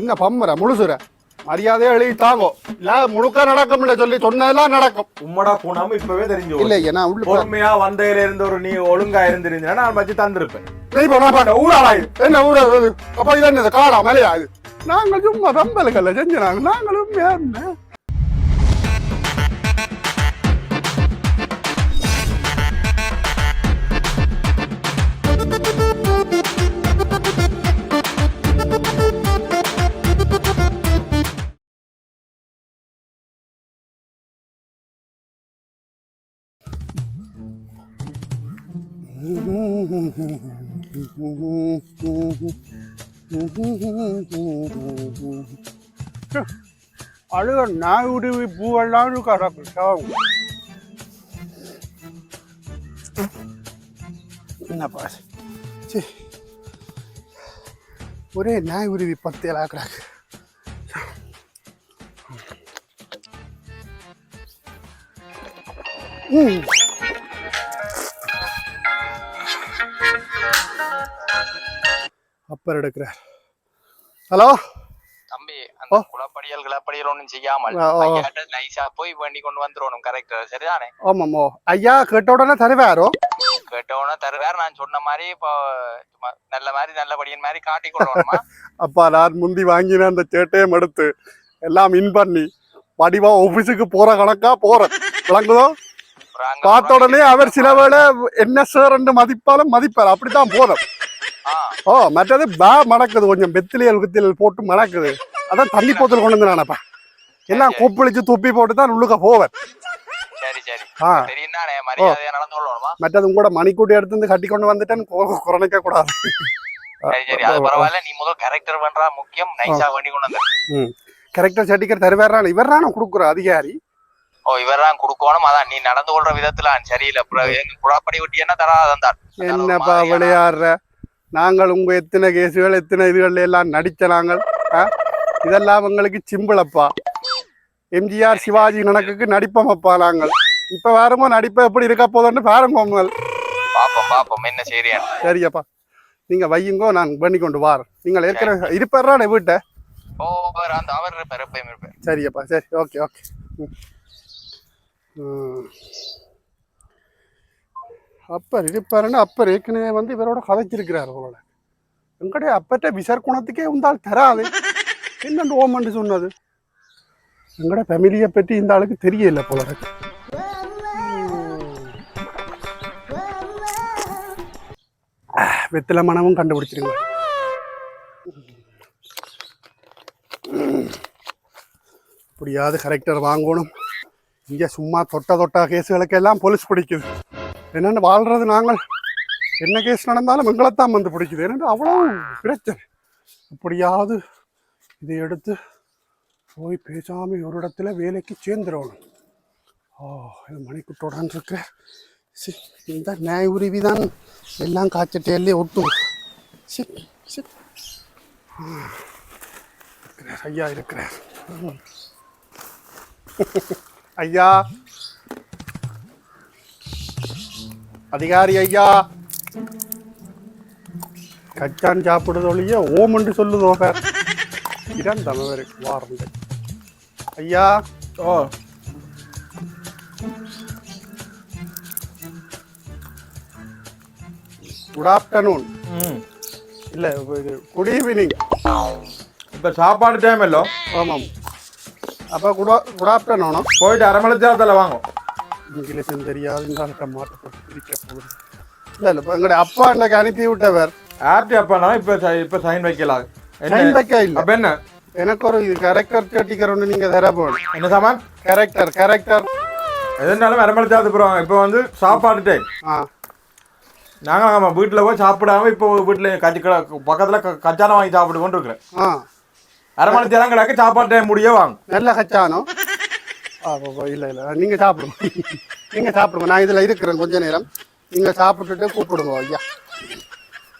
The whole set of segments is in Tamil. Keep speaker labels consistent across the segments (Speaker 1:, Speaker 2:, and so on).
Speaker 1: என்ன பம்புற முழுசுற. மரியாதையா எழுதி தாங்கோ. இல்ல முழுக்க நடக்கும்ல சொல்லி சொன்னதெல்லாம் நடக்கும்.
Speaker 2: உம்மடா பூனாம இப்பவே தெரிஞ்சு.
Speaker 1: இல்ல நான் உள்ள
Speaker 2: பொறுமையா வந்தையில இருந்து ஒரு நீ ஒழுங்கா இருந்திருந்தா நான் வச்சு தந்திருப்பேன்.
Speaker 1: என்ன ஊரா? அப்ப இது என்ன காடா மலையா நாங்கள் சும்மா வெம்பலுக்கல்ல செஞ்சுனாங்க நாங்களும் அழுக நாய் உருவி பூவெல்லாம் கிடக்கு சாவு என்னப்பா சரி ஒரே நாய் உருவி பத்து கிடக்கு ம். அப்பர் எடுக்கிறார். ஹலோ
Speaker 3: தம்பி. அந்த குளப்படியல் கிளப்படியல் ஒண்ணும் செய்யாமல் நைஸா போய் வேண்டி கொண்டு வந்துடணும் கரெக்ட் சரிதானே?
Speaker 1: ஆமாம்மோ ஐயா கேட்ட உடனே தருவாரோ?
Speaker 3: கேட்டவன தருவார். நான் சொன்ன மாதிரி இப்போ நல்ல மாதிரி நல்லபடியின் மாதிரி காட்டி கொள்ளணுமா?
Speaker 1: அப்பா நான் முந்தி வாங்கின அந்த சேட்டையும் எடுத்து எல்லாம் இன் பண்ணி வடிவா ஆபீஸுக்கு போற கணக்கா போறேன். விளங்குதோ? பார்த்த உடனே அவர் சில வேளை என்ன சார் மதிப்பாலும் மதிப்பார். அப்படித்தான் போதும்.
Speaker 3: ஆ,
Speaker 1: ஓ மற்றது பே மணக்குது. கொஞ்சம் பெத்திலியல் குத்தியல் போட்டு மணக்குது. அதான் தண்ணி போத்தல் கொண்டு வந்து நானப்பா எல்லாம் கொப்பளிச்சு துப்பி போட்டு தான் உள்ளுக்க போவேன்.
Speaker 3: சரி சரி.
Speaker 1: ஆ.
Speaker 3: தெரியும் தானே மரியாதையா நடந்து கொள்ளணுமா?
Speaker 1: மற்றது கூட மணிக்கூட்டி எடுத்து வந்து கட்டி கொண்டு வந்துட்டேன்னு குறைக்க கூடாது.
Speaker 3: கரெக்டர்
Speaker 1: சர்டிஃபிகேட் தருவாரான இவர் தானே கொடுக்குற அதிகாரி.
Speaker 3: ஓ இவர்தான் கொடுக்கணும். அதான் நீ நடந்து கொள்ற விதத்துல சரியில்லை. குழப்படி ஒட்டி என்ன தராதான் தான்
Speaker 1: என்னப்பா விளையாடுற? நாங்கள் உங்க எத்தனை கேஸுகள் எத்தனை இதுகள் எல்லாம் நடிச்ச நாங்கள்? இதெல்லாம் எங்களுக்கு சிம்பிளப்பா. எம்ஜிஆர் சிவாஜி கணக்குக்கு நடிப்போமப்பா நாங்கள். இப்ப வேறமோ நடிப்ப எப்படி இருக்க போதுன்னு பாருங்க உங்கள்.
Speaker 3: பாப்போம் பாப்போம். என்ன செய்யறியான்
Speaker 1: சரியப்பா. நீங்க வையுங்கோ நான் பண்ணி கொண்டு வாரேன். நீங்கள் ஏற்கனவே இருப்பாரானே வீட்டை?
Speaker 3: ஓ அவர் அந்த அவர் இருப்பார் எப்பயும் இருப்பார்.
Speaker 1: சரியப்பா சரி ஓகே ஓகே. ம். அப்பர் இருப்பாருன்னு அப்பர் ஏற்கனவே வந்து இவரோட கதைச்சிருக்கிறார் அவரோட எங்கடைய அப்பட்ட விசர் குணத்துக்கே உந்தாள் தராது. என்னண்டு ஓமன்று சொன்னது? எங்கட ஃபேமிலியை பற்றி இந்த ஆளுக்கு தெரியல போல இருக்கு. மனமும் கண்டுபிடிச்சிருங்க. இப்படியாவது கரெக்டர் வாங்கணும். இங்கே சும்மா தொட்ட தொட்ட கேஸுகளுக்கெல்லாம் போலீஸ் பிடிக்குது. என்னென்னு வாழ்றது நாங்கள்? என்ன கேஸ் நடந்தாலும் எங்களைத்தான் வந்து பிடிக்குது. என்னென்று அவ்வளோ பிரச்சனை. அப்படியாவது இதை எடுத்து போய் பேசாமல் ஒரு இடத்துல வேலைக்கு சேர்ந்துடணும். ஓ இது மணிக்குட்டோடான் இருக்கிற சி இந்த நியாய உருவி தான் எல்லாம் காய்ச்சட்டையிலே ஒட்டும். C C. ஆ, இருக்கிறார் ஐயா இருக்கிறார். ஐயா! அதிகாரி ஐயா. கச்சான் சாப்பிடுறதொழிய ஓமண்டு சொல்லுதோக இதான் தமிழர் வாரண்டு ஐயா.
Speaker 2: ஓ.
Speaker 1: குட் ஆஃப்டர்நூன் இல்லை குட் ஈவினிங்
Speaker 2: இப்ப சாப்பாடு டைம் இல்லோ
Speaker 1: ஆமாம். அப்போ குட் குட் ஆஃப்டர்நூனும்
Speaker 2: போயிட்டு அரை மணி நேரத்தில் வாங்க.
Speaker 1: இங்கிலீஷும் தெரியாதுன்ற மாட்டப்பட்டு பிரிக்க போகுது. இல்லை இல்லை இப்போ எங்களுடைய அப்பா இன்னைக்கு அனுப்பி விட்டவர்?
Speaker 2: ஆர்டி அப்பா இப்ப இப்ப சைன் வைக்கலாம்
Speaker 1: சைன் வைக்க இல்லை.
Speaker 2: அப்ப என்ன?
Speaker 1: எனக்கு ஒரு இது கரெக்டர் கட்டிக்கிற ஒன்று நீங்கள் தர போகணும்.
Speaker 2: என்ன சாமான்?
Speaker 1: கரெக்டர் கரெக்டர்
Speaker 2: எதுனாலும் நேரத்துக்கு போகிறோம் இப்போ வந்து சாப்பாடு டைம்
Speaker 1: ஆ.
Speaker 2: நாங்கள் ஆமாம் வீட்டில் போய் சாப்பிடாம இப்போ வீட்டில் கச்சி பக்கத்தில் கச்சானம் வாங்கி சாப்பிட்டு கொண்டு இருக்கிறேன் அரை மணி நேரம் கிடக்கு சாப்பாடு டைம் முடிய வாங்க
Speaker 1: நல்ல கச்சானோ ஆ இல்லை இல்லை. நீங்கள் சாப்பிடுங்க. நீங்கள் சாப்பிடுங்க. நான் இதில் இருக்கிறேன் கொஞ்ச நேரம். நீங்கள் சாப்பிட்டுட்டு கூப்பிடுங்க ஐயா.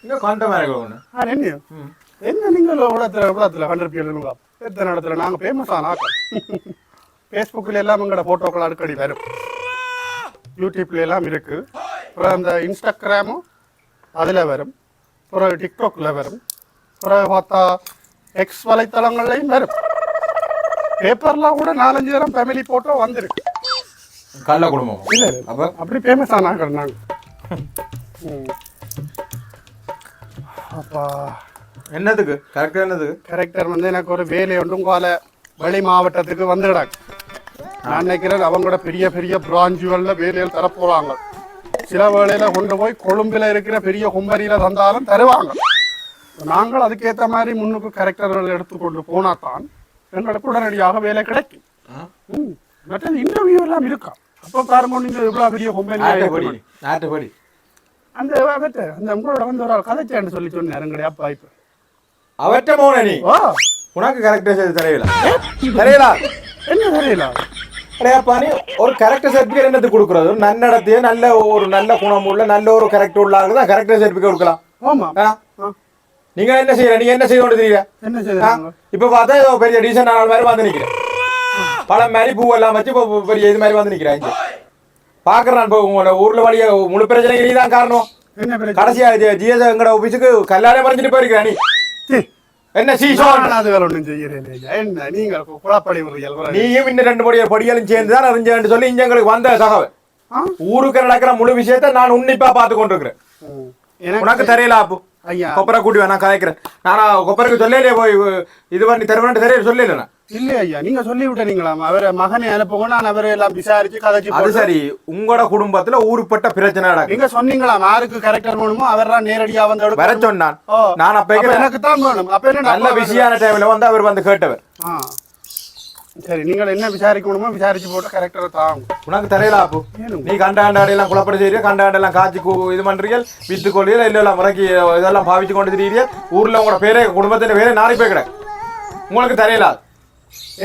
Speaker 2: இங்கே கண்ட மாதிரி ஒன்று
Speaker 1: ஆ என்ன? என்ன நீங்கள் உலகத்தில் உலகத்தில் கண்டிருப்பீங்க எத்தனை இடத்துல? நாங்கள் ஃபேமஸ் ஆனாக்கா ஃபேஸ்புக்கில் எல்லாம் எங்களோட ஃபோட்டோக்கள் அடிக்கடி வரும். யூடியூப்ல எல்லாம் இருக்கு. அப்புறம் அந்த இன்ஸ்டாகிராமும் அதில் வரும். அப்புறம் டிக்டாக்ல வரும். அப்புறம் பார்த்தா எக்ஸ் வலைத்தளங்கள்லையும் வரும். பேப்பர்லாம் கூட நாலஞ்சு தரம் ஃபேமிலி போட்டோ வந்திருக்கு.
Speaker 2: கள்ள குடும்பம்
Speaker 1: இல்ல
Speaker 2: அப்ப?
Speaker 1: அப்படி ஃபேமஸ் ஆனாங்க நாங்க. அப்பா.
Speaker 2: என்னதுக்கு? கரெக்டா என்னதுக்கு
Speaker 1: கேரக்டர் வந்து எனக்கு ஒரு வேலை ஒன்றும் கால வெளி மாவட்டத்துக்கு வந்துடாங்க நான் நினைக்கிறேன் அவங்களோட பெரிய பெரிய பிராஞ்சுகளில் வேலைகள் தரப்போறாங்க. சில வேளையில கொண்டு போய் கொழும்புல இருக்கிற பெரிய கும்பரியில தந்தாலும் தருவாங்க. நாங்கள் அதுக்கேற்ற மாதிரி முன்னுக்கு கேரக்டர்கள் எடுத்துக்கொண்டு போனா தான் எங்களுக்கு உடனடியாக வேலை கிடைக்கும். மற்றது இன்டர்வியூ எல்லாம் இருக்கா? அப்போ பாருங்க நீங்க இவ்வளவு பெரிய கும்பரி
Speaker 2: நாட்டுப்படி
Speaker 1: அந்த அவர்ட்ட, அந்த உங்களோட வந்து ஒரு ஆள் கதைச்சான்னு சொல்லி சொன்னார் எங்களுடைய அப்பா இப்ப
Speaker 2: அவற்ற மோன
Speaker 1: ஓ.
Speaker 2: உனக்கு கரெக்டா செய்து தெரியல. தெரியல?
Speaker 1: என்ன தெரியல?
Speaker 2: அடையாப்பா நீ ஒரு கரெக்டர் சர்டிபிகேட் என்னது கொடுக்குறது? ஒரு நன்னடத்தைய நல்ல ஒரு நல்ல குணம் உள்ள நல்ல ஒரு கரெக்டர் உள்ள ஆளுக்கு தான் கரெக்டர் சர்டிபிகேட் கொடுக்கலாம்.
Speaker 1: ஆமா.
Speaker 2: நீங்க என்ன செய்யற? நீங்க என்ன செய்ய தெரியல
Speaker 1: என்ன
Speaker 2: இப்ப பார்த்தா ஏதோ பெரிய டீசன் ஆன மாதிரி வந்து நிக்கிறேன். பழம் மாதிரி பூ எல்லாம் வச்சு பெரிய இது மாதிரி வந்து நிக்கிறேன். பாக்குறேன் இப்போ உங்களோட ஊர்ல வழிய முழு பிரச்சனைக்கு நீ தான் காரணம்
Speaker 1: பிரச்சனை?
Speaker 2: கடைசியா ஜிஎஸ் எங்கட ஆபீஸுக்கு கல்யாணம் மறைஞ்சிட்டு போயிருக்கிறேன் நீ. என்ன சீசோன்
Speaker 1: அது செய்யறேன் இல்லையா. என்ன நீங்க குழப்படி
Speaker 2: நீயும் இன்னும் ரெண்டு படிய படிகளும் சேர்ந்து தான் அறிஞ்சேன்னு சொல்லி இங்க எங்களுக்கு வந்த தகவல்? ஊருக்கு நடக்கிற முழு விஷயத்த நான் உன்னிப்பா பார்த்து கொண்டிருக்கிறேன். உனக்கு தெரியல அப்பு
Speaker 1: ஐயா.
Speaker 2: கொப்பரை கூட்டி வேணா கதைக்கிறேன் நானா கொப்பரைக்கு சொல்லலையே போய் இது பண்ணி தருவேன் தெரியல சொல்லல நான்.
Speaker 1: இல்ல ஐயா நீங்க சொல்லி விட்டீங்களாம் அவரை மகனை அனுப்புங்க நான் அவரை எல்லாம் விசாரிச்சு கதைச்சு
Speaker 2: அது சரி உங்களோட குடும்பத்துல ஊருப்பட்ட பிரச்சனை
Speaker 1: நீங்க சொன்னீங்களாம் யாருக்கு கரெக்டர் வேணுமோ அவர் தான் நேரடியா வந்து.
Speaker 2: வர சொன்னான். நான் அப்ப
Speaker 1: எனக்கு தான் வேணும். அப்ப என்ன
Speaker 2: நல்ல பிஸியான டைம்ல வந்து அவர் வந்து கேட்டவர்.
Speaker 1: சரி நீங்கள் என்ன விசாரிக்கணுமோ விசாரிச்சு போட்டு கரெக்டரை தாங்க
Speaker 2: உனக்கு தெரியல அப்பு. நீ கண்டாண்டாடி எல்லாம் குழப்படி செய்யறிய கண்டாண்ட எல்லாம் காய்ச்சி இது பண்றீங்க வித்து கொள்ளியல் இல்ல எல்லாம் முறைக்கு இதெல்லாம் பாவிச்சு கொண்டு திரியிறிய? ஊர்ல உங்களோட பேரே குடும்பத்தின் பேரே நாளை போய் கிடக்கு. உங்களுக்கு தெரியல.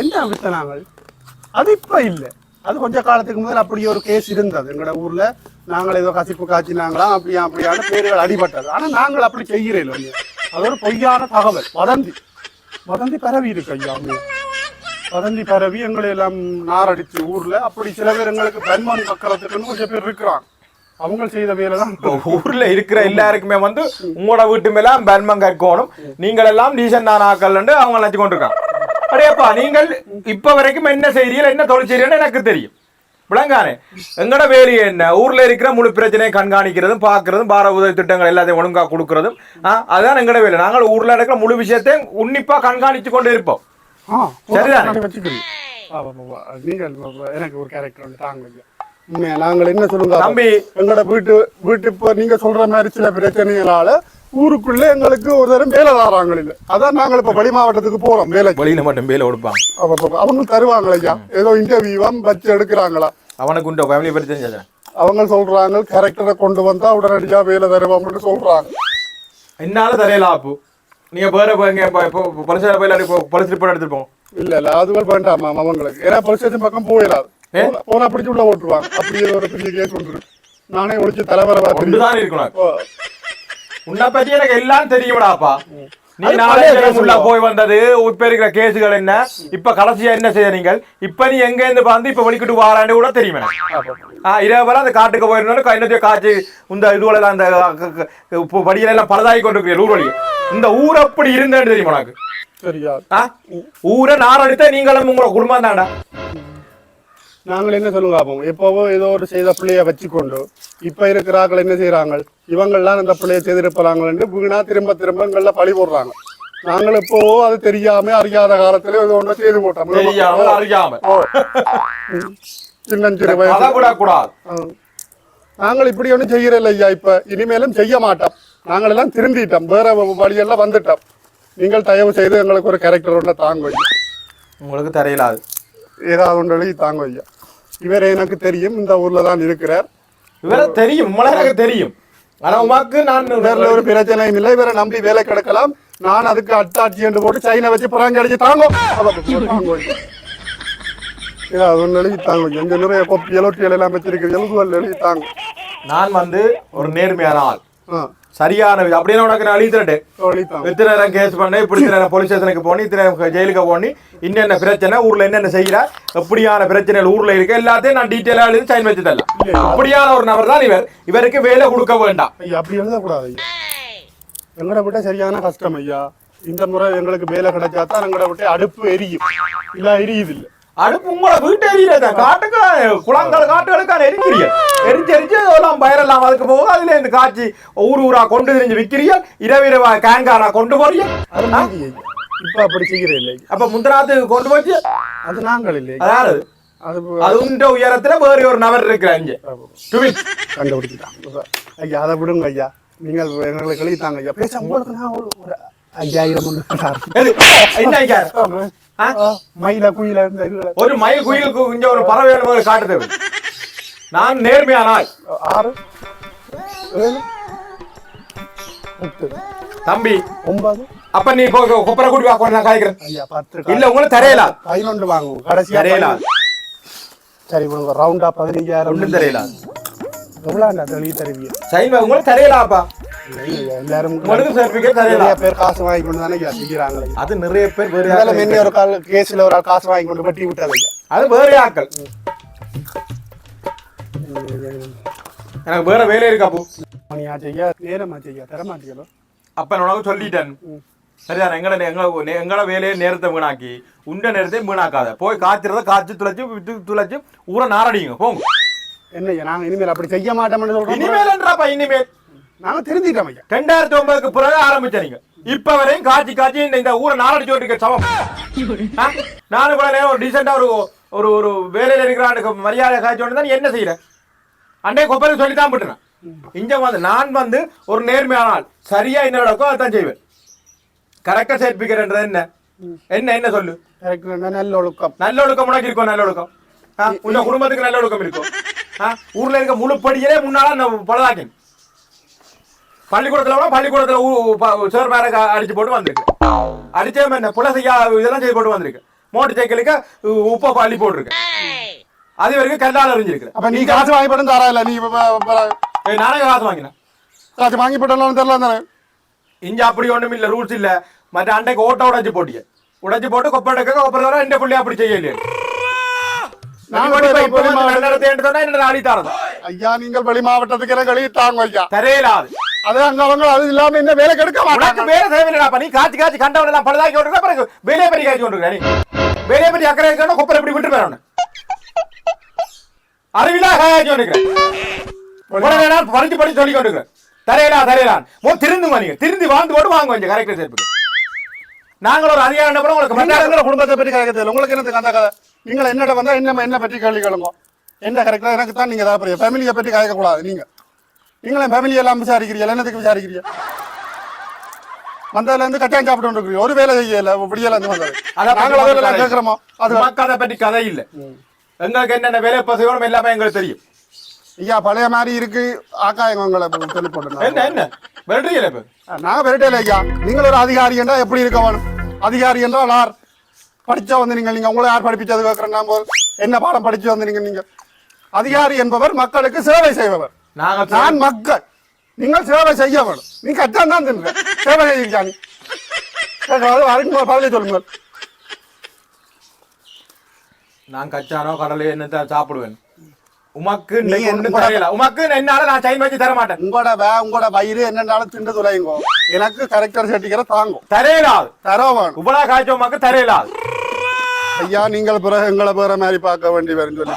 Speaker 1: என்ன வித்தனாங்கள் அது இப்ப இல்ல. அது கொஞ்ச காலத்துக்கு முதல் அப்படி ஒரு கேஸ் இருந்தது. எங்களோட ஊர்ல நாங்கள் ஏதோ கசிப்பு காய்ச்சினாங்களாம் அப்படியா அப்படியான பேர்கள் அடிபட்டது. ஆனா நாங்கள் அப்படி செய்கிறேன் அது ஒரு பொய்யான தகவல். வதந்தி. வதந்தி பரவி இருக்கு ஐயா பதந்தி பரவி எங்களை எல்லாம் நாரடிச்சு ஊர்ல. அப்படி சில பேர் எங்களுக்கு பெண்மண் பக்கத்துக்குன்னு கொஞ்சம் பேர் இருக்கிறாங்க அவங்க செய்த வேலை தான்
Speaker 2: ஊர்ல இருக்கிற எல்லாருக்குமே வந்து உங்களோட வீட்டு மேல பன்மம் கற்கணும். நீங்கள் எல்லாம் டீசன் தான் ஆக்கல் அவங்க நினைச்சு கொண்டிருக்காங்க அடையப்பா நீங்கள் இப்ப வரைக்கும் என்ன செய்றீர்கள் என்ன தொழில் செய்றீங்கன்னு எனக்கு தெரியும். விளங்கானே எங்கட வேலி என்ன? ஊர்ல இருக்கிற முழு பிரச்சனையை கண்காணிக்கிறதும் பாக்குறதும் பார உதவி திட்டங்கள் எல்லாத்தையும் ஒழுங்கா கொடுக்கறதும் ஆ, அதுதான் எங்கட வேலை. நாங்கள் ஊர்ல இருக்கிற முழு விஷயத்தையும் உன்னிப்பா கண்காணிச்சு கொண்டு இருப்போம்.
Speaker 1: எனக்கு ஒரு கேரக்டர் வந்து தாங்க நாங்கள் என்ன சொல்லுங்க?
Speaker 2: தம்பி.
Speaker 1: எங்களோட வீட்டு வீட்டு இப்போ நீங்க சொல்ற மாதிரி சில பிரச்சனைகளால ஊருக்குள்ள எங்களுக்கு ஒரு தரம் வேலை தாராங்க இல்ல. அதான் நாங்கள் இப்ப வெளி மாவட்டத்துக்கு போறோம் வேலைக்கு.
Speaker 2: வழியில மட்டும் வேலை கொடுப்பாங்க.
Speaker 1: அவங்க தருவாங்க ஐயா. ஏதோ இன்டர்வியூவாம் வச்சு எடுக்கிறாங்களா?
Speaker 2: அவனுக்கு உண்டு ஃபேமிலி பிரச்சனை.
Speaker 1: அவங்க சொல்றாங்க கேரக்டரை கொண்டு வந்தா உடனடியா வேலை தருவோம்னு சொல்றாங்க.
Speaker 2: என்னால தெரியல அப்பு நீங்க வேற போய் பொலிசார போய் பொலிஸ் ரிப்போர்ட் எடுத்துட்டு போங்க
Speaker 1: இல்ல இல்ல அதுவரை வேண்டாமா அவங்களுக்கு ஏன்னா ஸ்டேஷன் பக்கம் போயிடாது போனா- பிடிச்சு உள்ள ஓட்டுருவாங்க. அப்படியே ஒரு பெரிய கேஸ் ஒன்று நானே ஒழிச்சு தலைவரை
Speaker 2: ஒன்றுதான் இருக்கணும். உன்னை பத்தி எனக்கு எல்லாம் தெரியுமடாப்பா. போய் வந்தது இப்ப இருக்கிற கேஸுகள் என்ன? இப்ப கடைசியா என்ன செய்யறீங்க இப்ப நீ எங்க இருந்து வந்து இப்ப வலிக்கிட்டு வாரான்னு கூட தெரியும். போல அந்த காட்டுக்கு போயிருந்தோம் கைநத்திய காய்ச்சி இந்த இதுவெல்லாம் அந்த வடியில எல்லாம் பலதாகி கொண்டிருக்கிற ஊர் வழி இந்த ஊர் அப்படி இருந்தேன்னு தெரியுமா உனக்கு?
Speaker 1: சரியா?
Speaker 2: ஊரை நாரடித்த நீங்களும் உங்களோட குடும்பம் தான்டா.
Speaker 1: நாங்கள் என்ன சொல்லுங்க அப்போ எப்போவோ ஏதோ ஒரு செய்த பிள்ளைய வச்சுக்கொண்டு இப்ப இருக்கிறார்கள் என்ன செய்யறாங்க இவங்கெல்லாம் அந்த பிள்ளைய செய்திருப்பாங்கன்னு வீணா திரும்ப திரும்ப எங்கள பழி போடுறாங்க. நாங்கள் இப்போ அது தெரியாம அறியாத காலத்துல ஏதோ ஒண்ணு செய்து போட்டோம்.
Speaker 2: அறியாம.
Speaker 1: சின்னஞ்சிறு வயசு. நாங்கள் இப்படி ஒன்றும் செய்யறதில்ல ஐயா இப்ப இனிமேலும் செய்ய மாட்டோம். நாங்கள் எல்லாம் திருந்திட்டோம். வேற வழியெல்லாம் வந்துட்டோம். நீங்கள் தயவு செய்து எங்களுக்கு ஒரு கேரக்டர் ஒன்று தாங்க
Speaker 2: உங்களுக்கு தெரியல அது
Speaker 1: ஏதாவது ஒன்று தாங்க ஐயா. இவர் எனக்கு தெரியும் இந்த ஊர்ல தான் இருக்கிறார்.
Speaker 2: இவரை தெரியும் உங்களை எனக்கு தெரியும். ஆனா உமாக்கு நான்
Speaker 1: வேற ஒரு பிரச்சனையும் இல்லை இவரை நம்பி வேலை கிடைக்கலாம். நான் அதுக்கு அட்டாட்சி என்று போட்டு சைனை வச்சு புறாங்க அடிச்சு தாங்க. தாங்க. ஒன்று எழுதி தாங்க. இங்க நிறைய கொப்பி எலோட்டியல் எல்லாம் வச்சிருக்கு எழுதுவல் எழுதி தாங்க.
Speaker 2: நான் வந்து ஒரு நேர்மையான ஆள். சரியான வி- அப்படின்னு உனக்கு நான்
Speaker 1: தாங்க
Speaker 2: இத்தனை நேரம் கேஸ் பண்ணி இப்படி இத்தனை நேரம் போலீஸ் ஸ்டேஷனுக்கு போனி இத்தனை நேரம் ஜெயிலுக்கு போனி இன்னென்ன பிரச்சனை ஊர்ல என்னென்ன செய்யற எப்படியான பிரச்சனைகள் ஊர்ல இருக்கு எல்லாத்தையும் நான் டீட்டெயிலா எழுதி சைன் வச்சு தரலாம் அப்படியான ஒரு நபர் தான் இவர். இவருக்கு வேலை கொடுக்க வேண்டாம்.
Speaker 1: அப்படி எழுதக்கூடாது எங்கட விட சரியான கஷ்டம் ஐயா. இந்த முறை எங்களுக்கு வேலை கிடைச்சா தான் எங்களை விட்டு அடுப்பு எரியும். இல்ல எரியுது இல்ல
Speaker 2: அடுப்பு உங்களோட வீட்டு எரியல காட்டுக்கு குளங்கள் காட்டுகளுக்கான எரிக்கிறீங்க. எரிச்சு எரிச்சு எல்லாம் பயிரெல்லாம் அதுக்கு போகும் அதுல இந்த காய்ச்சி ஊர் ஊரா கொண்டு திரிஞ்சு விக்கிறீங்க. இரவு இரவா கேங்காரா கொண்டு போறீங்க.
Speaker 1: இப்ப அப்படி செய்கிறேன் இல்லை
Speaker 2: அப்ப முந்திராத்து கொண்டு போச்சு?
Speaker 1: அது நாங்கள் இல்லை
Speaker 2: அதாவது
Speaker 1: அது
Speaker 2: உண்ட உயரத்துல வேறு ஒரு நபர் டுவின்
Speaker 1: கண்டுபிடிச்சிட்டாங்க. ஐயா அதை விடுங்க ஐயா. நீங்கள் எங்களுக்கு எழுதித்தாங்க ஐயா. பேச உங்களுக்கு நான் ஒரு
Speaker 2: ஆ,
Speaker 1: மயில குயில
Speaker 2: ஒரு மயில் குயிலுக்கு இங்க ஒரு பறவை வேணும் காட்டு தேவை நான் நேர்மையானால்
Speaker 1: ஆறு ஏழு எட்டு
Speaker 2: தம்பி
Speaker 1: ஒன்பது
Speaker 2: அப்ப நீ கொ- கொப்பரை கூட்டி வா கொண்டு நான் காய்க்கிறேன்
Speaker 1: ஐயா பத்து
Speaker 2: இல்ல உங்களுக்கு தரையலா
Speaker 1: பதினொன்று வாங்குவோம் கடைசியா
Speaker 2: தரையலா
Speaker 1: சரி விடுங்க ரவுண்டா பதினஞ்சாயிரம்
Speaker 2: ஒண்ணும் தெரியல
Speaker 1: எவ்வளோ தெளிவு தருவீங்க
Speaker 2: சைன் உங்களுக்கு தரையலாப்பா
Speaker 1: எல்லாரும் நிறைய பேர் காசு வாங்கி கொண்டு தானே ஐயா செய்கிறாங்களே
Speaker 2: அது நிறைய பேர் வேறு
Speaker 1: ஒரு கால் கேஸ்ல ஒரு ஆள் காசு வாங்கி கொண்டு ஐயா
Speaker 2: அது வேறு ஆட்கள். எனக்கு வேற வேலை இருக்கு அப்போ
Speaker 1: மணியா செய்ய நேரமா
Speaker 2: அப்ப நான் உனக்கு சொல்லிட்டேன். சரிதான்? எங்கட எங்க எங்கட வேலையை நேரத்தை வீணாக்கி உண்ட நேரத்தை வீணாக்காத. போய் காய்ச்சறத காய்ச்சி துளைச்சு விட்டு துளைச்சு ஊரை நாரடிங்க. போங்க.
Speaker 1: என்ன நாங்க இனிமேல் அப்படி செய்ய மாட்டோம்னு சொல்றோம்.
Speaker 2: இனிமேல்ன்றாப்பா இனிமேல்?
Speaker 1: நாங்க தெரிஞ்சுட்டோம் ஐயா.
Speaker 2: ரெண்டாயிரத்தி ஒன்பதுக்கு பிறகு ஆரம்பிச்ச நீங்க. இப்ப வரையும் காய்ச்சி காய்ச்சி இந்த- ஊரை நாலடிச்சு இருக்க சமம்? நானும் கூட ஒரு டீசெண்டா ஒரு ஒரு ஒரு வேலையில இருக்கிறானுக்கு மரியாதை காய்ச்சி தான் என்ன செய்யற அண்டே கொப்பரை சொல்லி தான் விட்டுறேன் இங்க வந்து நான் வந்து ஒரு நேர்மையான ஆள். சரியா என்ன நடக்கோ அதான் செய்வேன். கரெக்டா சேர்ப்பிக்கிறன்றது என்ன? என்ன என்ன சொல்லு?
Speaker 1: நல்ல ஒழுக்கம்.
Speaker 2: நல்ல ஒழுக்கம் உனக்கு இருக்கும் நல்ல ஒழுக்கம்? உன்ன குடும்பத்துக்கு நல்ல ஒழுக்கம் இருக்கும்? ஊர்ல இருக்க முழு படியே முன்னால நான் பழதாக்கேன் பள்ளிக்கூடத்துல கூட பள்ளிக்கூடத்துல சேர் மேல அடிச்சு போட்டு வந்திருக்கு. அடிச்சே என்ன புலசையா இதெல்லாம் செய்து போட்டு வந்திருக்கு. மோட்டர் சைக்கிளுக்கு உப்பை பள்ளி போட்டிருக்கு. அது வரைக்கும் கல்லால் அறிஞ்சிருக்கு
Speaker 1: அப்ப நீ காசு வாங்கி போட்டு தரா இல்ல? நீ
Speaker 2: நானே காசு வாங்கினேன்.
Speaker 1: காசு வாங்கி போட்டாலும் தெரியல தானே?
Speaker 2: இங்க அப்படி ஒண்ணும் இல்ல ரூல்ஸ் இல்ல. மற்ற அண்டைக்கு ஓட்ட உடைச்சு போட்டிய. உடைச்சு போட்டு கொப்பரை கொப்பரை தவிர இந்த புள்ளி அப்படி செய்யலையே
Speaker 1: ஐயா நீங்கள் வெளி மாவட்டத்துக்கு எழுதி தாங்க ஐயா
Speaker 2: தரையிலாது
Speaker 1: அது அங்க அவங்க அது இல்லாம என்ன வேலை கெடுக்க மாட்டாங்க.
Speaker 2: வேற தேவையில்லடா நீ காய்ச்சி காய்ச்சி கண்டவன் எல்லாம் பழுதாக்கி விட்டுருக்க பிறகு வேலையை பற்றி காய்ச்சி விட்டுருக்க நீ. வேலையை பற்றி அக்கறை இருக்கணும் கொப்பரை இப்படி விட்டு போறவன அறிவிலா காய்ச்சி நான் பறிச்சு பறிச்சு சொல்லி கொண்டிருக்கிறேன் தரையிலா தரையிலான் மோ திருந்துங்க நீங்க திருந்தி வாழ்ந்து போட்டு வாங்க கொஞ்சம் கரெக்டா சேர்ப்புக்கு. நாங்கள் ஒரு அதிகாரம் என்ன பண்ணோம் உங்களுக்கு
Speaker 1: குடும்பத்தை பற்றி தெரியல. உங்களுக்கு என்னது அந்த கதை? நீங்கள் என்னட்ட வந்தா என்ன என்ன பற்றி கேள்வி கேளுங்க. என்ன கரெக்டா எனக்கு தான் நீங்க தான் ஃபேமிலியை பற்றி கேட்க கூடாது நீங்க. நீங்களும் ஃபேமிலி எல்லாம் விசாரிக்கிறீங்க என்னத்துக்கு விசாரிக்கிறீங்க? வந்ததுல இருந்து கட்டாயம் சாப்பிட்டு இருக்கிறீங்க ஒரு வேலை செய்யல இப்படியெல்லாம் நாங்கள் அதெல்லாம்
Speaker 2: கதை
Speaker 1: கேட்கிறோமோ அது
Speaker 2: அதை பற்றி கதை இல்ல. எங்களுக்கு என்னென்ன வேலை பசங்களும் எல்லாமே எங்களுக்கு தெரியும்.
Speaker 1: ஐயா பழைய மாதிரி இருக்கு. ஆக்காயம் உங்களை சொல்லி போட்டு
Speaker 2: என்ன என்ன? வெல்றீங்களா இப்ப?
Speaker 1: நாங்க விரட்டல ஐயா. நீங்கள் ஒரு அதிகாரி என்றா எப்படி இருக்க வேணும்? அதிகாரி என்றால் யார்? படிச்சா வந்து நீங்கள் நீங்க உங்களை யார் படிப்பிச்சது கேட்கிறேன் நாம என்ன பாடம் படிச்சு வந்து நீங்க நீங்க அதிகாரி என்பவர் மக்களுக்கு சேவை செய்பவர்.
Speaker 2: நாங்கள்
Speaker 1: நான் மக்கள். நீங்கள் சேவை செய்ய வேணும். நீ கட்டான் தான் தின்ற சேவை செய்யா அதுக்கு பதிலே சொல்லுங்கள்.
Speaker 2: நான் கச்சானோ கடலையோ என்னத்த சாப்பிடுவேன். உமக்கு நீ
Speaker 1: என்ன-
Speaker 2: தெரியல உமக்கு என்னால நான் சைன் வச்சு தர மாட்டேன்.
Speaker 1: உங்களோட வே உங்களோட வயிறு என்னென்னாலும் திண்டு துளையுங்கோ எனக்கு கரெக்டர் சர்டிஃபிகேட் தாங்கும்
Speaker 2: தரையிலாது
Speaker 1: தர வேணும்.
Speaker 2: இவ்வளவு காய்ச்ச உமக்கு தரையிலாது
Speaker 1: ஐயா நீங்கள் பிறகு எங்களை பிற மாதிரி பார்க்க வேண்டி வரும் சொல்லி.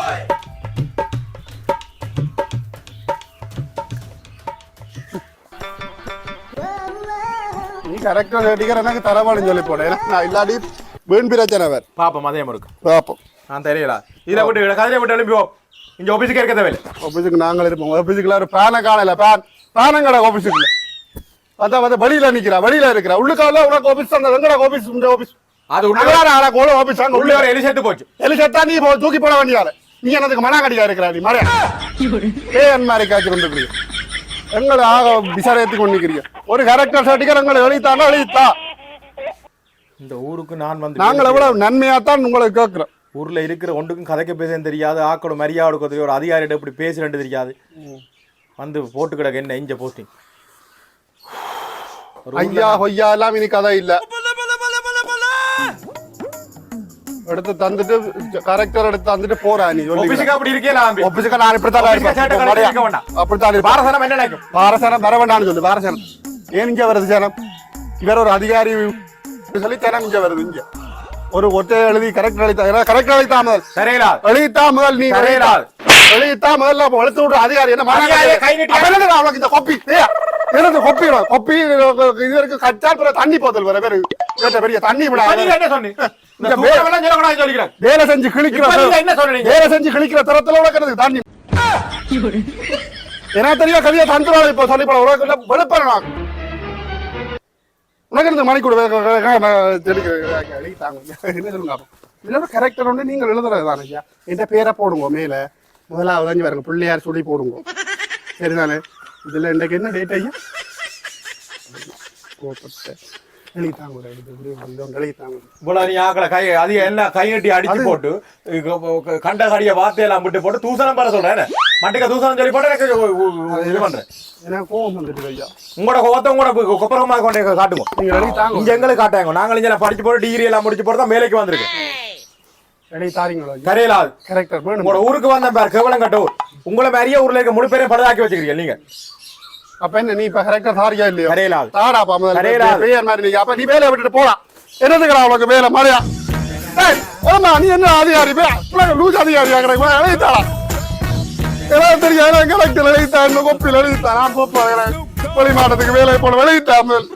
Speaker 1: நீ கரெக்டா ரெடிக்கிற எனக்கு தரவாளும் சொல்லி எனக்கு நான் இல்லாடி வீண் பிரச்சனை வேறு
Speaker 2: பாப்போம் அதே இருக்கு
Speaker 1: பார்ப்போம்
Speaker 2: நான் தெரியல இதை விட்டு கதையை விட்டு எழுப்பிவோம் இங்க ஆபீஸுக்கு இருக்க தேவையில்லை
Speaker 1: ஆஃபீஸுக்கு நாங்கள் இருப்போம் ஆஃபீஸுக்குள்ள ஒரு பேனை காணல பேன் பேனங்கட ஆஃபீஸுக்குள்ள பார்த்தா பார்த்தா வெளியில நிக்கிறா வெளியில இருக்கிறா உள்ளுக்கால உனக்கு ஆஃபீஸ் அந்த எங்கட ஆஃபீஸ் இந்த ஆஃபீஸ்
Speaker 2: அது உள்ள
Speaker 1: ஆஃபீஸ் அங்க
Speaker 2: உள்ள எலி செத்து போச்சு
Speaker 1: எலி செத்தா நீ போ- தூக்கி போட வேண்டியாரு நீ என்னதுக்கு மனாக்கடியா இருக்கிறா நீ மறையா ஏன் மாதிரி காய்ச்சி வந்துக்கிறீங்க எங்களை ஆக விசாரத்தி கொண்டிருக்கிறீங்க. ஒரு கரெக்டர் சர்டிஃபிகேட் எங்களை எழுதித்தானா எழுதித்தா
Speaker 2: இந்த ஊருக்கு நான் வந்து
Speaker 1: நாங்கள் எவ்வளவு நன்மையா தான் உங்களை கேட்கிறோம்.
Speaker 2: ஊர்ல இருக்கிற ஒன்றுக்கும் கதைக்க பேச தெரியாது ஆக்களோட மரியாதை கொடுக்க ஒரு அதிகாரிகிட்ட இப்படி பேசுறேன்னு தெரியாது. வந்து போட்டு கிடக்கு என்ன இஞ்ச போஸ்டிங்
Speaker 1: ஐயா பொய்யா எல்லாம் இனி கதை இல்ல. எடுத்து தந்துட்டு கரெக்டர் எடுத்து தந்துட்டு போறா நீ சொல்லி
Speaker 2: ஆபீஸுக்கு அப்படி இருக்கே நான்
Speaker 1: ஒப்பிச்சுக்க நான் இப்படித்தான்
Speaker 2: ஆபீஸ்க்கு சேட்டை
Speaker 1: இருப்பேன்.
Speaker 2: கடைக்கு இருக்க வேண்டாம்.
Speaker 1: அப்படித்தான் இருப்பேன்.
Speaker 2: பாரசனம் என்ன நினைக்கும்
Speaker 1: பாரசனம் வர வேண்டாம்னு சொல்லு பாரசனம் ஏன் இங்க வருது சேனம் இவர் ஒரு அதிகாரி சொல்லி தரம் இங்க வருது இங்க ஒரு ஒற்றை எழுதி கரெக்ட் எழுதி கரெக்ட் எழுதித்தா முதல்
Speaker 2: தரையலாது
Speaker 1: எழுதித்தா முதல் நீ
Speaker 2: தரையலாது
Speaker 1: எழுதித்தா முதல்ல எழுத்து விட்டு அதிகாரி என்ன இந்த கொப்பி ஏய், என்னது கொப்பி கொப்பி இது வரைக்கும் பிறகு தண்ணி போத்தல் வர பேரு இவர்ட்ட பெரிய தண்ணி விட
Speaker 2: என்ன சொல்லிக்கிறேன்
Speaker 1: வேலை செஞ்சு கிழிக்கிற வேலை செஞ்சு கிழிக்கிற தரத்துல உனக்கு தண்ணி ஏன்னா தெரியும் கவியா தந்துருவாள் இப்போ சொல்லி போல உனக்கு வெளுப்பற நான் உனக்கு இந்த மணி கூட என்ன சொல்லுங்க இல்லைன்னா கரெக்டர் ஒன்று நீங்கள் எழுதுறது தானே என் பேரை போடுங்க மேல முதலாவது அஞ்சு பாருங்க பிள்ளையார் சொல்லி போடுங்க. சரிதானே? இதுல இன்றைக்கு என்ன டேட் ஐயா? கோபத்தை.
Speaker 2: போட்டு கண்ட கடிய வார்த்தையெல்லாம் விட்டு போட்டு தூசணம் பெற சொல்றேன் மட்டுக்க தூசணம் சொல்லி போட்டு இது பண்றேன். உங்களோட கோவத்தை உங்களோட கொப்பரமா கொண்டு காட்டுங்க. இங்க எங்களுக்கு காட்டாங்க. நாங்கள் இங்க படிச்சு போட்டு டிகிரி எல்லாம் முடிச்சு போட்டு தான் வேலைக்கு வந்திருக்கோம்
Speaker 1: எழுதித்தாரீங்களோ ஐயா
Speaker 2: கரையலாது
Speaker 1: கரெக்டர் வேணும்
Speaker 2: உங்களோட ஊருக்கு வந்த பேர் கேவலம் கட்டூர் உங்களை மாதிரியே ஊர்ல இருக்க முழு பேரையும் பழுதாக்கி வச்சுக்கிறீங்க நீங்க.
Speaker 1: அப்ப என்ன நீ இப்ப கரெக்டா சாரியா இல்லையா?
Speaker 2: கரையலாது
Speaker 1: தாடாப்பா முதல்ல
Speaker 2: கரையலாது.
Speaker 1: பேர் மாதிரி நீங்க அப்ப நீ வேலையை விட்டுட்டு போலாம் என்னதுக்குடா உனக்கு வேலை மாதிரியா ஏய், ஆமா நீ என்ன அதிகாரி லூஸ் அதிகாரி ஆகிறேன் எழுதித்தாடா எல்லாம் தெரியும் கலெக்டர் எழுதித்தா இன்னும் கொப்பில் எழுதித்தா. நான் போப்பேன் வெளி வேலை போன முதல்.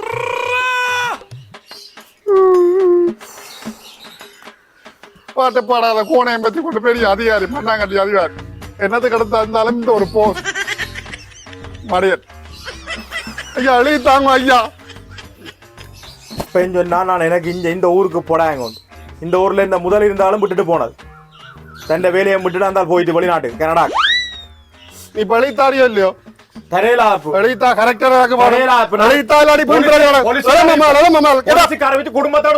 Speaker 1: பாட்டு பாடாத கோணையம் பத்தி கொண்டு பெரிய அதிகாரி மண்ணாங்கட்டி அதிகாரி. என்னத்துக்கு அடுத்தா இருந்தாலும் இந்த ஒரு போஸ்ட் மடையன். ஐயா எழுதித்தாங்க ஐயா.
Speaker 2: இப்ப சொன்னா நான் எனக்கு இந்த இந்த ஊருக்கு போடாங்க இந்த ஊர்ல இந்த முதல் இருந்தாலும் விட்டுட்டு போனது. தண்ட வேலையை விட்டுட்டு இருந்தால் போயிட்டு வெளிநாட்டுக்கு கனடா.
Speaker 1: நீ பழித்தாரியோ இல்லையோ?
Speaker 2: குடும்பத்தோட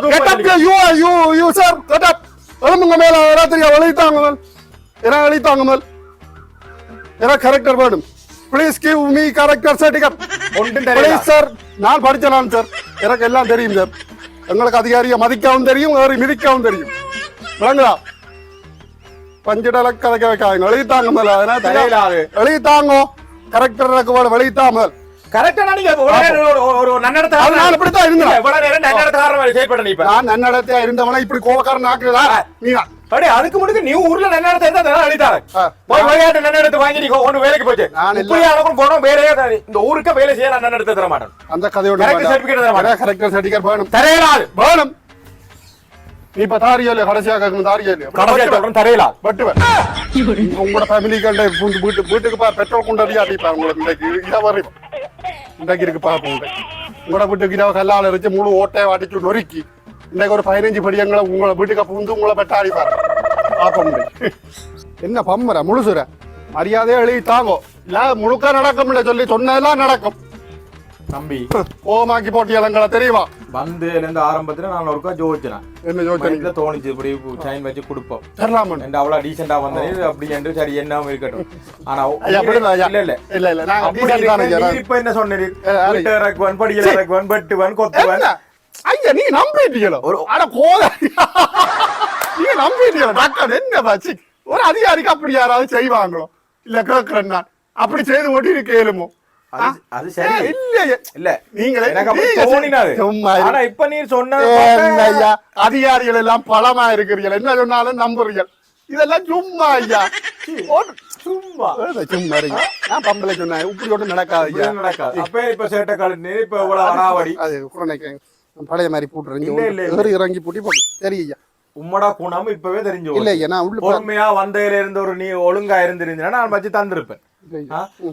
Speaker 1: எலும்புங்க மேல ராத்திரியா வழித்தாங்க மேல் என்ன வழித்தாங்க மேல் என்ன கரெக்டர் வேணும் please give me character certificate please sir நான் படிச்சலாம் சார் எனக்கு எல்லாம் தெரியும் சார் எங்களுக்கு அதிகாரியை மதிக்கவும் தெரியும் வேறு மிதிக்கவும் தெரியும். விளங்குதா? பஞ்சிடல கதைக்க வைக்காங்க எழுதித்தாங்க மேல
Speaker 2: தெரியல அது.
Speaker 1: எழுதித்தாங்க கரெக்டர் வேணும் வெளியிட்டா முதல்
Speaker 2: கரெக்டா நீங்க ஒரு- ஒரு- ஒரு நன்னடத்தை
Speaker 1: அது நான் இப்படித்தான் இருந்தேன்.
Speaker 2: இவ்வளவு நேரம் நன்னடத்தக்காரன் மாதிரி செயல்பட நீ
Speaker 1: நான் நன்னடத்தையா இருந்தவனை இப்படி கோபக்காரன் ஆக்குறதா? நீதான்
Speaker 2: அடே அதுக்கு முன்னாடி நீ ஊர்ல நன்னடத்தை இருந்தா அதெல்லாம் அழித்தாரு. போய் விளையாட்டு நன்னடத்தை வாங்கி நீ ஒண்ணு வேலைக்கு போச்சு.
Speaker 1: நான்.
Speaker 2: இப்படி போனோம் வேலையே இந்த ஊருக்கு வேலை செய்ய நான் நன்னடத்தை தர மாட்டேன்
Speaker 1: அந்த கதையோட
Speaker 2: Correct certificate தர மாட்டேன்.
Speaker 1: கரெக்டர் சர்டிஃபிகேட் வேணும்
Speaker 2: தரையலாது
Speaker 1: வேணும். நீ இப்ப தாரியா இல்லையா கடைசியா கேட்கணும் தாரியா இல்லையா
Speaker 2: கடைசியா சொல்றேன் தரையலாது
Speaker 1: வெட்டுவேன் உங்களோட ஃபேமிலி கண்ட வீட்டு வீட்டுக்கு பா பெட்ரோல் கொண்டு அடியா அடிப்பா உங்களுக்கு இன்றைக்கு இதா வரையும் இன்றைக்கு இருக்கு பாப்போம் உங்களோட வீட்டுக்கு இரவு கல்லால இருந்து முழு ஓட்டையை அடிச்சு நொறுக்கி இன்றைக்கு ஒரு பதினஞ்சு படியங்களை உங்களை வீட்டுக்கு புகுந்து உங்களை பெட்ட அடிப்பாரு பாப்போம். என்ன பம்பர முழுசுற மரியாதையா எழுதி தாங்கோ இல்ல முழுக்க நடக்கும் இல்ல சொல்லி சொன்னதெல்லாம் நடக்கும்
Speaker 2: தம்பி.
Speaker 1: கோமாக்கி போட்டியலங்களை தெரியுமா?
Speaker 2: வந்து இருந்து ஆரம்பத்துல நான் ஒருக்கா ஜோதிச்சேன்.
Speaker 1: என்ன
Speaker 2: மைண்ட்ல தோணுச்சு இப்படி சைன் வச்சு கொடுப்போம்.
Speaker 1: தரலாமன்
Speaker 2: என்ற அவ்வளவு டீசெண்டா வந்தது அப்படி என்று சரி என்னவும் இருக்கட்டும். ஆனா
Speaker 1: ஐயா, அப்படிதான் ஐயா.
Speaker 2: இல்ல இல்ல.
Speaker 1: இல்ல இல்ல
Speaker 2: இப்ப என்ன சொன்னீரு இறக்குவன் படியில இறக்குவன் வெட்டுவன் கொத்துவன்.
Speaker 1: என்ன? ஐயா நீ நம்பிட்டீங்களோ?
Speaker 2: ஒரு-
Speaker 1: அட போத. நீ நம்பிட்டீங்களோ? டாக்டர் என்ன பாச்சு ஒரு அதிகாரிக்கு அப்படி யாராவது செய்வாங்களோ? இல்ல கேக்குறேன் நான். அப்படி செய்து ஓட்டி கேளுமோ
Speaker 2: அது- சரி.
Speaker 1: இல்லையே.
Speaker 2: இல்ல
Speaker 1: நீங்களே.
Speaker 2: ஆனா இப்ப நீ
Speaker 1: ஐயா அதிகாரிகள் எல்லாம் பழமா இருக்கிறீர்கள். என்ன சொன்னாலும் நம்புறீர்கள். இதெல்லாம் சும்மா ஐயா.
Speaker 2: சும்மா.
Speaker 1: சும்மா நான் பம்பளை சொன்னேன். இப்படி ஒன்றும் நடக்காது ஐயா.
Speaker 2: நடக்காது. அப்ப இப்ப சேட்டை கழுத்து இப்ப இவ்வளவு அடாவடி
Speaker 1: அது பழைய மாதிரி
Speaker 2: இல்ல, இல்ல, இல்ல.
Speaker 1: ஏறி இறங்கி பூட்டி போட்டு சரி ஐயா.
Speaker 2: உம்மடா குணம் இப்பவே தெரிஞ்சு
Speaker 1: இல்ல நான் உள்ள
Speaker 2: பொறுமையா வந்ததுல இருந்து ஒரு நீ ஒழுங்கா இருந்திருந்தா நான் வச்சு தந்திருப்பேன்.
Speaker 1: இல்ல?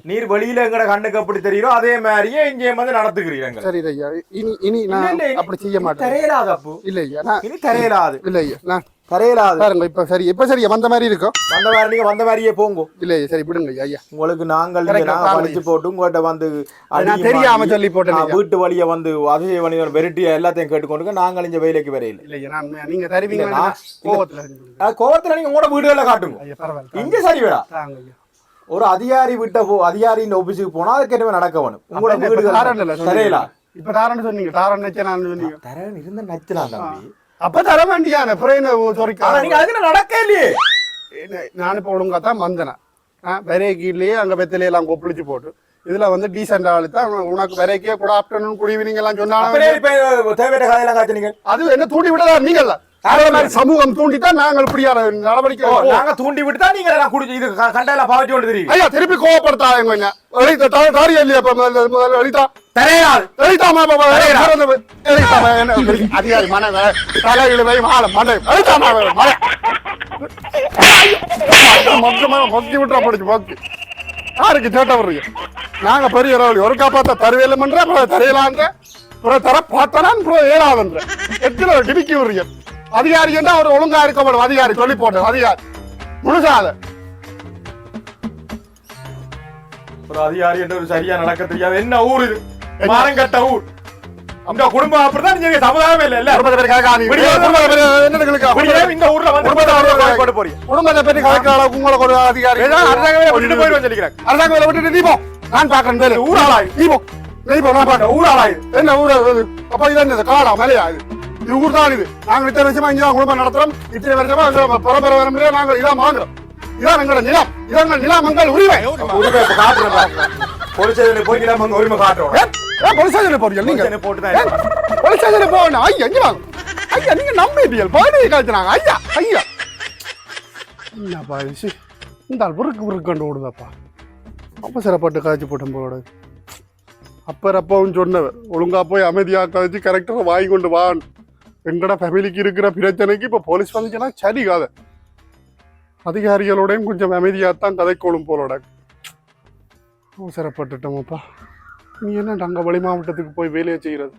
Speaker 2: நீர் வெளியில எங்கட கண்ணுக்கு அப்படி தெரியுதோ அதே மாதிரியே இங்கே வந்து நடத்துக்கிறீங்க
Speaker 1: சரி ஐயா இனி இனி நான் அப்படி செய்ய மாட்டேன்.
Speaker 2: தரையலாது அப்போ.
Speaker 1: இல்ல ஐயா நான்
Speaker 2: இனி தரையலாது.
Speaker 1: இல்ல ஐயா நான்
Speaker 2: தரையலாது.
Speaker 1: பாருங்க இப்ப சரி இப்ப சரி வந்த மாதிரி இருக்கும்
Speaker 2: வந்த மாதிரி நீங்க வந்த மாதிரியே போங்க.
Speaker 1: இல்ல சரி விடுங்க ஐயா
Speaker 2: உங்களுக்கு நாங்கள் நாங்க. படிச்சு போட்டு உங்கள்கிட்ட வந்து
Speaker 1: நான் தெரியாம சொல்லி போட்டேன்.
Speaker 2: வீட்டு வழிய வந்து அதிசய வழிய வெரைட்டி எல்லாத்தையும் கேட்டுக்கொண்டு நாங்கள் இங்க வேலைக்கு வரையில
Speaker 1: இல்ல. நான் நீங்க தருவீங்க கோவத்துல
Speaker 2: கோவத்துல நீங்க உங்களோட வீடுகளை காட்டுங்க. இங்க சரி விடா ஒரு அதிகாரி விட்ட போ அதிகாரியின் ஆபீஸுக்கு போனா அதுக்கு என்ன நடக்க வேணும் உங்களோட
Speaker 1: அப்ப இப்ப தாரன் சொன்னீங்க. சொன்னீங்க தாரன் நினைச்சேன் நான் சொன்னீங்க?
Speaker 2: தரேன் இருந்த நச்சலாம் தம்பி.
Speaker 1: அப்ப தர வேண்டியான சாரி
Speaker 2: நீங்க அதுக்கு நடக்க இல்லையே?
Speaker 1: நான் இப்போ ஒழுங்கா தான் வந்தேன். அங்க வெத்திலே எல்லாம் கொப்பளிச்சு போட்டு. இதுல வந்து டீசென்ட் ஆளு தான் உனக்கு வரைக்கே குட் ஆஃப்டர்நூன் குட் ஈவினிங் எல்லாம்
Speaker 2: காய்ச்சினீங்க
Speaker 1: அது என்ன தூண்டி அதே மாதிரி சமூகம் தூண்டித்தான் நாங்கள் இப்படியான நடவடிக்கை.
Speaker 2: நாங்க தூண்டி விட்டு தான் நீங்க குடிச்சு இது கண்டையில பாவச்சு கொண்டு தெரியும்
Speaker 1: ஐயா திருப்பி கோவப்படுத்தாங்க தாரி இல்லையா முதல்ல எழுத்தா
Speaker 2: தரையாது
Speaker 1: எழுத்தாமா எழுத்தாமா என்ன? அதிகாரி மன தலையிலுவை மாலை மண்டை. எழுத்தாமா மலை மொத்தமா மொக்கி விட்டுறா படிச்சு மொக்கி. யாருக்கு சேட்டை வர்றீங்க நாங்க பெரிய ஒரு காப்பாத்த தருவேல பண்ற அப்புறம் தரையலான்ற அப்புறம் தர பார்த்தனான் அப்புறம் ஏழாதுன்ற எத்தனை டிபிக்கி விடுறீங்க அதிகாரி என்றா அவர் ஒழுங்கா இருக்க மாட்டோம் அதிகாரி சொல்லி போட்டோம் அதிகாரி. முழுசாத
Speaker 2: ஒரு அதிகாரி என்ற ஒரு சரியா நடக்க தெரியாது. என்ன ஊர் இது? மானங்கட்ட ஊர். இந்த குடும்பம் அப்படிதான் நீங்க சமுதாயமே இல்ல இல்ல இந்த ஊர்ல வந்து
Speaker 1: குடும்பத்தை
Speaker 2: போறீங்க.
Speaker 1: குடும்பத்தை பற்றி கலக்கிற அளவுக்கு உங்களுக்கு ஒரு அதிகாரி.
Speaker 2: ஏதாவது அரசாங்கமே விட்டுட்டு போயிடுவேன் சொல்லிக்கிறேன்
Speaker 1: அரசாங்க வேலை விட்டுட்டு நீ போ. நான் பாக்குறேன் வேலை.
Speaker 2: ஊர் ஆளாய்.
Speaker 1: நீ போ. நீ போ நான் பாக்குறேன்
Speaker 2: ஊர் ஆளாய்
Speaker 1: என்ன ஊர்? அப்ப இது என்ன காடா மலையா இது? இது ஊர் தான் இது. நாங்க இத்தனை வருஷமா இங்க குடும்பம் நடத்துறோம். இத்தனை வருஷமா எங்க பரம்பரை வரம்பரையா நாங்க இதான் வாங்குறோம். இதான் எங்களோட நிலம். இதான் எங்கள் நிலம். எங்கள் உரிமை.
Speaker 2: உரிமை இப்ப. போலீஸ் ஸ்டேஷனுக்கு போய் நம்ம அங்க உரிமை காட்டுறோம்
Speaker 1: ஸ்டேஷனுக்கு போறீங்க நீங்க?
Speaker 2: ஸ்டேஷனுக்கு போட்டு தான்
Speaker 1: ஏன்? போலீஸ் ஸ்டேஷனுக்கு போகணும். ஐயா இங்க வாங்க. ஐயா நீங்க நம்பிட்டீங்க பாடி காய்ச்சினாங்க ஐயா ஐயா. என்னப்பா சி, இந்த விறுக்கு விறுக்கு கண்டு விடுதாப்பா அவசரப்பட்டு காய்ச்சி போட்டும் போட அப்பர் அப்பாவும் சொன்னவர் ஒழுங்கா போய் அமைதியாக காய்ச்சி கரெக்டாக வாங்கி கொண்டு வான் எங்கட ஃபேமிலிக்கு இருக்கிற பிரச்சனைக்கு இப்போ போலீஸ் வந்துச்சுன்னா சரி அதிகாரிகளோடையும் கொஞ்சம் அமைதியாக தான் கதைக்கோளும் போலோட அவசரப்பட்டுட்டோமாப்பா. நீ என்ன அங்கே வழி மாவட்டத்துக்கு போய் வேலையை செய்கிறது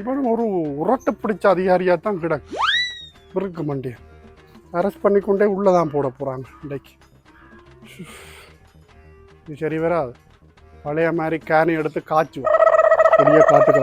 Speaker 1: இவனும் ஒரு உரட்டு பிடிச்ச அதிகாரியாக தான் கிடக்கு இருக்கு மண்டிய. அரெஸ்ட் பண்ணிக்கொண்டே உள்ளே தான் போட போகிறாங்க இன்றைக்கு. இது சரி வராது. பழைய மாதிரி கேனை எடுத்து காய்ச்சுவோம். பெரிய காட்டுக்க